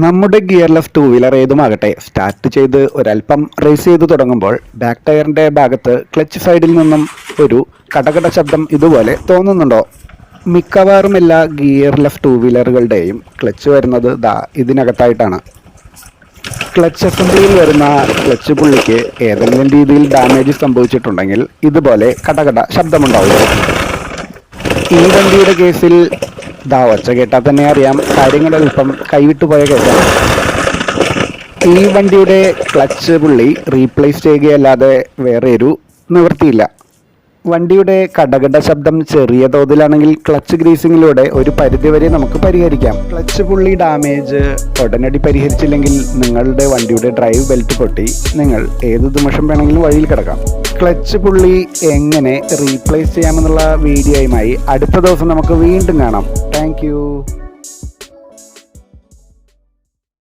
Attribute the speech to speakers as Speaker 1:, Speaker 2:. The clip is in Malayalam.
Speaker 1: നമ്മുടെ ഗിയർലെസ് ടൂ വീലർ ഏതുമാകട്ടെ സ്റ്റാർട്ട് ചെയ്ത് ഒരല്പം റേസ് ചെയ്ത് തുടങ്ങുമ്പോൾ ബാക്ക് ടയറിന്റെ ഭാഗത്ത് ക്ലച്ച് സൈഡിൽ നിന്നും ഒരു കടകട ശബ്ദം ഇതുപോലെ തോന്നുന്നുണ്ടോ? മിക്കവാറും എല്ലാ ഗിയർലെസ് ടൂ വീലറുകളുടെയും ക്ലച്ച് വരുന്നത് ദാ ഇതിനകത്തായിട്ടാണ്. ക്ലച്ച് അസംബ്ലിയിൽ വരുന്ന ക്ലച്ച് പുള്ളിക്ക് ഏതെങ്കിലും രീതിയിൽ ഡാമേജ് സംഭവിച്ചിട്ടുണ്ടെങ്കിൽ ഇതുപോലെ കടകട ശബ്ദമുണ്ടാവും ഈ വണ്ടിയുടെ കേസിൽ ദാ ഒച്ച കേട്ടാൽ തന്നെ അറിയാം. കാര്യങ്ങൾ അല്പം കൈവിട്ടു പോയ കേസാണ്. ഈ വണ്ടിയുടെ ക്ലച്ച് പുള്ളി റീപ്ലേസ് ചെയ്യുകയല്ലാതെ വേറെ ഒരു നിവൃത്തിയില്ല. വണ്ടിയുടെ കടകട ശബ്ദം ചെറിയ തോതിലാണെങ്കിൽ ക്ലച്ച് ഗ്രീസിങ്ങിലൂടെ ഒരു പരിധിവരെ നമുക്ക് പരിഹരിക്കാം. ക്ലച്ച് പുള്ളി ഡാമേജ് ഉടനടി പരിഹരിച്ചില്ലെങ്കിൽ നിങ്ങളുടെ വണ്ടിയുടെ ഡ്രൈവ് ബെൽറ്റ് പൊട്ടി. നിങ്ങൾ ഏത് നിമിഷം വേണമെങ്കിലും വഴിയിൽ കിടക്കാം. ക്ലച്ച് പുള്ളി എങ്ങനെ റീപ്ലേസ് ചെയ്യാമെന്നുള്ള വീഡിയോയുമായി അടുത്ത ദിവസം നമുക്ക് വീണ്ടും കാണാം. താങ്ക്